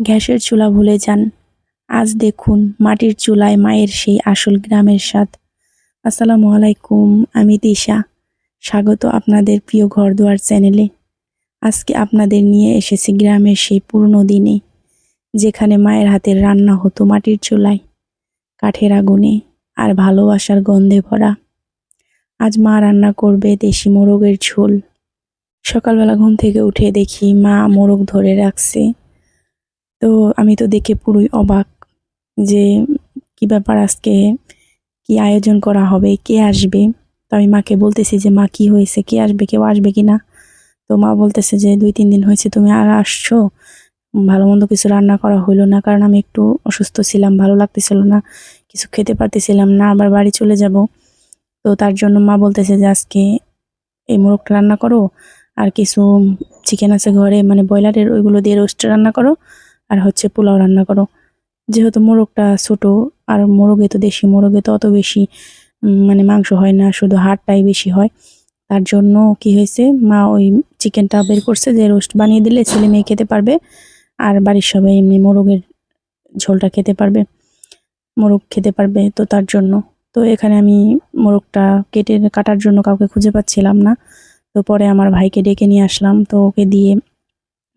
গ্যাসের চুলা ভুলে যান। আজ দেখুন মাটির চুলায় মায়ের সেই আসল গ্রামের স্বাদ। আসসালামু আলাইকুম, আমি দিশা স্বাগত আপনাদের প্রিয় ঘর দুয়ার চ্যানেলে। আজকে আপনাদের নিয়ে এসেছি গ্রামের সেই পুরনো দিনে, যেখানে মায়ের হাতের রান্না হতো মাটির চুলায়, কাঠের আগুনে আর ভালোবাসার গন্ধে ভরা। আজ মা রান্না করবে দেশি মোরগের ঝোল। সকালবেলা ঘুম থেকে উঠে দেখি মা মোরগ ধরে রাখছে। তো আমি তো দেখে পুরোই অবাক যে কি ব্যাপার আজকে, কি আয়োজন করা হবে, কে আসবে? তো আমি মাকে বলতেছি যে, মা, কি হয়েছে? কে আসবে? কেউ আসবে কি না তো মা বলতেছে যে, দুই, তিন দিন হয়েছে, তুমি আর আসছো? ভালো মন্দ কিছু রান্না করা হইল না, কারণ আমি একটু অসুস্থ ছিলাম, ভালো লাগতেছিল না, কিছু খেতে পারতেছিলাম না, আবার বাড়ি চলে যাব। তো তার জন্য মা বলতেছে যে, আজকে এই মোরগটা রান্না করো, আর কিছু চিকেন আছে ঘরে মানে ব্রয়লারের ওইগুলো দিয়ে রোস্ট রান্না করো আর হচ্ছে পোলাও রান্না করো। যেহেতু মোরগটা ছোট, আর মোরগে তো দেশি, মোরগে তো অত বেশি মানে মাংস হয় না, শুধু হাড়টাই বেশি হয়। তার জন্য কি হয়েছে, মা ওই চিকেনটা বের করছে যে রোস্ট বানিয়ে দিলে ছেলে মেয়ে খেতে পারবে, আর বাড়ির সবাই এমনি মোরগের ঝোলটা খেতে পারবে, মোরগ খেতে পারবে তো তার জন্য। তো এখানে আমি মোরগটা কেটে কাটার জন্য কাউকে খুঁজে পাচ্ছিলাম না। তো পরে আমার ভাইকে ডেকে নিয়ে আসলাম, তো ওকে দিয়ে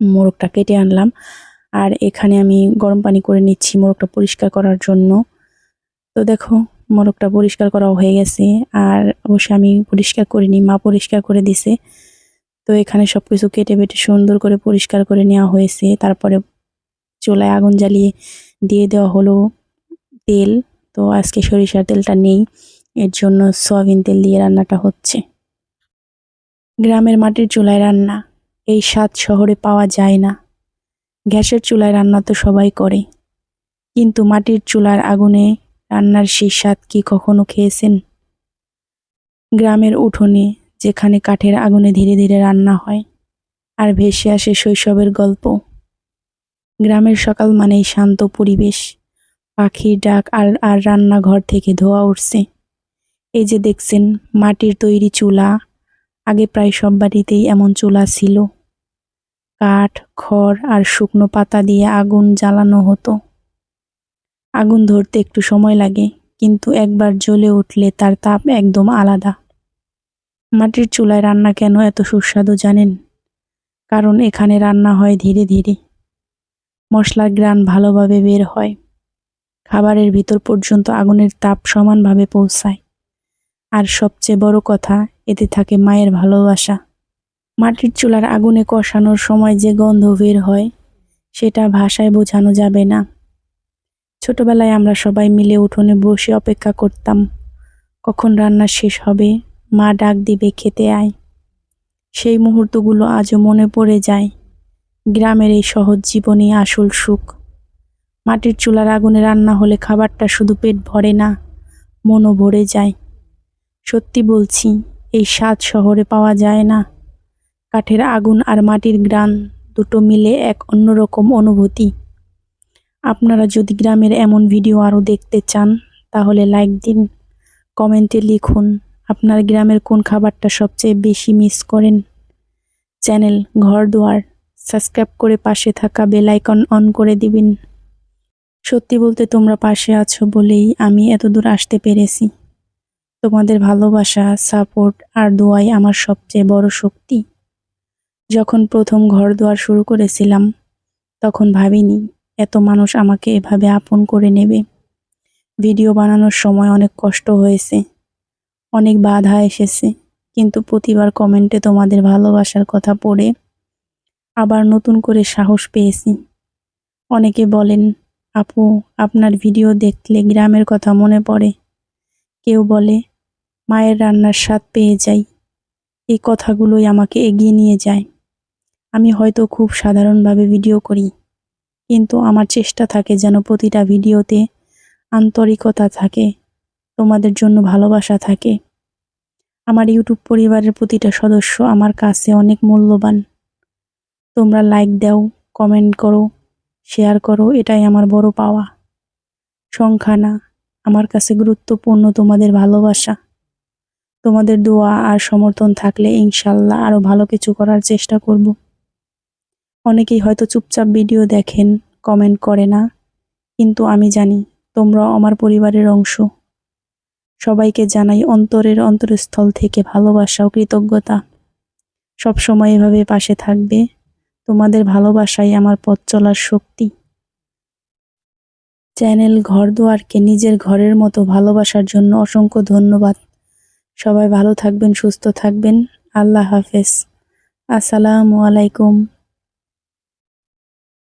মোরগটা কেটে আনলাম। আর এখানে আমি গরম পানি করে নিচ্ছি মোরগটা পরিষ্কার করার জন্য। তো দেখো, মোরগটা পরিষ্কার করা হয়ে গেছে আর অবশ্যই আমি পরিষ্কার করিনি মা পরিষ্কার করে দিছে। তো এখানে সব কিছু কেটে বেটে সুন্দর করে পরিষ্কার করে নেওয়া হয়েছে। তারপরে চুলায় আগুন জ্বালিয়ে দিয়ে দেওয়া হলো তেল। তো আজকে সরিষার তেলটা নেই, এর জন্য সয়াবিন তেল দিয়ে রান্নাটা হচ্ছে। গ্রামের মাটির চুলায় রান্না, এই স্বাদ শহরে পাওয়া যায় না। গ্যাসের চুলায় রান্না তো সবাই করে। কিন্তু মাটির চুলার আগুনে রান্নার সেই স্বাদ কি কখনো খেয়েছেন? গ্রামের উঠোনে যেখানে কাঠের আগুনে ধীরে ধীরে রান্না হয় আর ভেসে আসে শৈশবের গল্প। গ্রামের সকাল মানেই শান্ত পরিবেশ পাখির ডাক আর আর রান্নাঘর থেকে ধোয়া উঠছে। এই যে দেখছেন মাটির তৈরি চুলা, আগে প্রায় সব বাড়িতেই এমন চুলা ছিল। কাঠ, খড় আর শুকনো পাতা দিয়ে আগুন জ্বালানো হতো। আগুন ধরতে একটু সময় লাগে, কিন্তু একবার জ্বলে উঠলে তার তাপ একদম আলাদা। মাটির চুলায় রান্না কেন এত সুস্বাদু জানেন? কারণ এখানে রান্না হয় ধীরে ধীরে। মশলার গ্রান ভালোভাবে বের হয়। খাবারের ভিতর পর্যন্ত আগুনের তাপ সমানভাবে পৌঁছায়। আর সবচেয়ে বড় কথা, এতে থাকে মায়ের ভালোবাসা। মাটির চুলার আগুনে কষানোর সময় যে গন্ধ বের হয়, সেটা ভাষায় বোঝানো যাবে না। ছোটবেলায় আমরা সবাই মিলে উঠোনে বসে অপেক্ষা করতাম, কখন রান্না শেষ হবে, মা ডাক দিবে খেতে আয়। সেই মুহূর্তগুলো আজও মনে পড়ে যায়, গ্রামের এই সহজ জীবনে আসল সুখ। মাটির চুলার আগুনে রান্না হলে খাবারটা শুধু পেট ভরে না, মনও ভরে যায়। সত্যি বলছি, এই স্বাদ শহরে পাওয়া যায় না। কাঠের আগুন আর মাটির গ্রান দুটো মিলে এক অন্যরকম অনুভূতি। আপনারা যদি গ্রামের এমন ভিডিও আরও দেখতে চান, তাহলে লাইক দিন, কমেন্টে লিখুন আপনার গ্রামের কোন খাবারটা সবচেয়ে বেশি মিস করেন। চ্যানেল ঘর দুয়ার সাবস্ক্রাইব করে পাশে থাকা বেল আইকন অন করে দিবেন। সত্যি বলতে তোমরা পাশে আছো বলেই আমি এত দূর আসতে পেরেছি। তোমাদের ভালোবাসা, সাপোর্ট আর দোয়াই আমার সবচেয়ে বড় শক্তি। যখন প্রথম ঘর দুয়ার শুরু করেছিলাম, তখন ভাবিনি, এত মানুষ আমাকে এভাবে আপন করে নেবে। ভিডিও বানানোর সময় অনেক কষ্ট হয়েছে, অনেক বাধা এসেছে, কিন্তু প্রতিবার কমেন্টে তোমাদের ভালোবাসার কথা পড়ে আবার নতুন করে সাহস পেয়েছি। অনেকে বলেন, আপু, আপনার ভিডিও দেখলে গ্রামের কথা মনে পড়ে। কেউ বলে, মায়ের রান্নার স্বাদ পেয়ে যাই, এই কথাগুলোই আমাকে এগিয়ে নিয়ে যায়। আমি হয়তো খুব সাধারণভাবে ভিডিও করি, কিন্তু আমার চেষ্টা থাকে যেন প্রতিটা ভিডিওতে আন্তরিকতা থাকে, তোমাদের জন্য ভালোবাসা থাকে। আমার ইউটিউব পরিবারের প্রতিটা সদস্য আমার কাছে অনেক মূল্যবান। তোমরা লাইক দাও কমেন্ট করো শেয়ার করো, এটাই আমার বড় পাওয়া। সংখ্যা না, আমার কাছে গুরুত্বপূর্ণ তোমাদের ভালোবাসা। তোমাদের দোয়া আর সমর্থন থাকলে ইনশাল্লাহ আরও ভালো কিছু করার চেষ্টা করব। অনেকেই হয়তো চুপচাপ ভিডিও দেখেন, কমেন্ট করে না। কিন্তু আমি জানি তোমরা আমার পরিবারের অংশ। সবাইকে জানাই অন্তরের অন্তরস্থল থেকে ভালোবাসা ও কৃতজ্ঞতা। সবসময় এভাবে পাশে থাকবে। তোমাদের ভালোবাসাই আমার পথ চলার শক্তি। চ্যানেল ঘর দুয়ারকে নিজের ঘরের মতো ভালোবাসার জন্য অসংখ্য ধন্যবাদ। সবাই ভালো থাকবেন, সুস্থ থাকবেন। আল্লাহ হাফেজ। আসসালামু আলাইকুম।